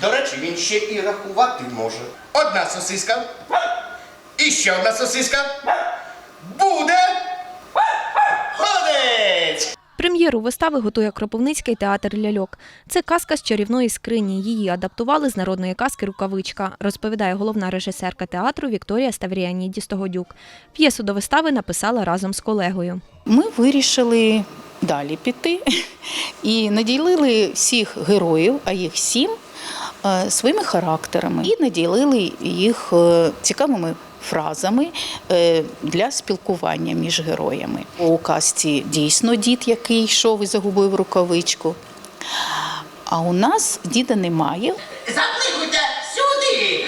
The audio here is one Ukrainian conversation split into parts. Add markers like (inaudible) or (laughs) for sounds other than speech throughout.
До речі, він ще і рахувати може. Одна сосиска. І ще одна сосиска. Буде. Молодець! Прем'єру вистави готує Кропивницький театр ляльок. Це казка з чарівної скрині. Її адаптували з народної казки Рукавичка, розповідає головна режисерка театру Вікторія Ставріанідіс Тогодюк. П'єсу до вистави написала разом з колегою. Ми вирішили далі піти (laughs) і наділили всіх героїв, а їх сім, своїми характерами і наділили їх е, цікавими фразами е, для спілкування між героями. У казці дійсно дід, який йшов і загубив рукавичку. А у нас діда немає, Запликуйте сюди!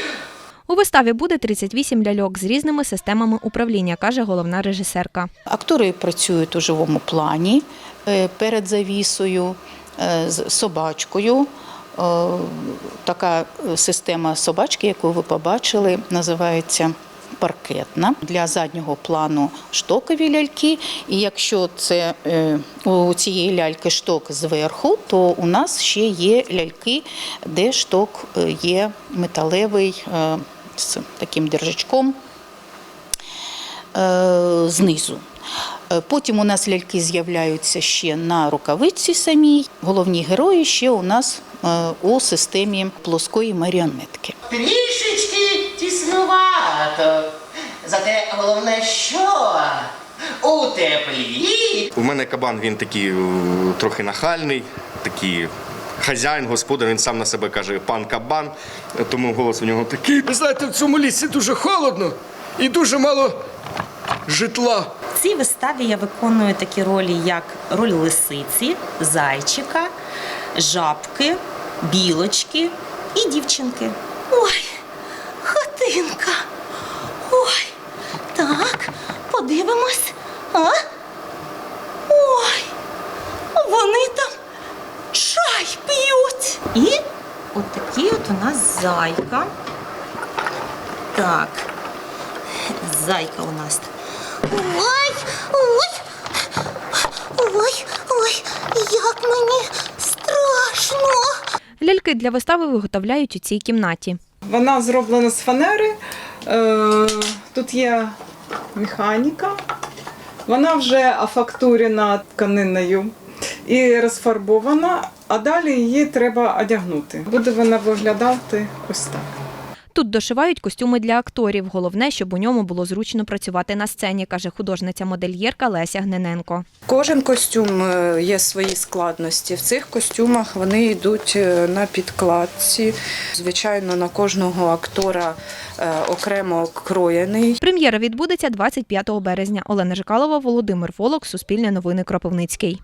У виставі буде 38 ляльок з різними системами управління, каже головна режисерка. Актори працюють у живому плані е, перед завісою е, з собачкою. Е, Така система собачки, яку ви побачили, називається паркетна. Для заднього плану штокові ляльки. І якщо це е, у цієї ляльки шток зверху, то у нас ще є ляльки, де шток е, є металевий з таким держачком знизу. Е, Потім у нас ляльки з'являються ще на рукавиці самій. Головні герої ще у нас е, у системі плоскої маріонетки. Трішечки тіснувато. Зате головне, що у теплі. У мене кабан він такий е, трохи нахальний, такий хазяїн, господар, він сам на себе каже пан кабан, тому голос у нього такий. Ви знаєте, в цьому лісі дуже холодно і дуже мало житла. В цій виставі я виконую такі ролі, як роль лисиці, зайчика, жабки, білочки і дівчинки. Ой, хатинка. Ой, так, подивимось. А? Ой, вони там чай п'ють. І от такий от у нас зайка. Так, зайка у нас. Ой, ой, ой, ой, як мені страшно. Ляльки для вистави виготовляють у цій кімнаті. Вона зроблена з фанери. Е, Тут є механіка. Вона вже афактурена тканиною і розфарбована, а далі її треба одягнути. Буде вона виглядати ось так. Тут дошивають костюми для акторів. Головне, щоб у ньому було зручно працювати на сцені, каже художниця-модельєрка Леся Гнененко. Кожен костюм е, є свої складності. В цих костюмах вони йдуть е, на підкладці. Звичайно, на кожного актора е, окремо кроєний. Прем'єра відбудеться 25 березня. Олена Жикалова, Володимир Волок, Суспільне новини Кропивницький.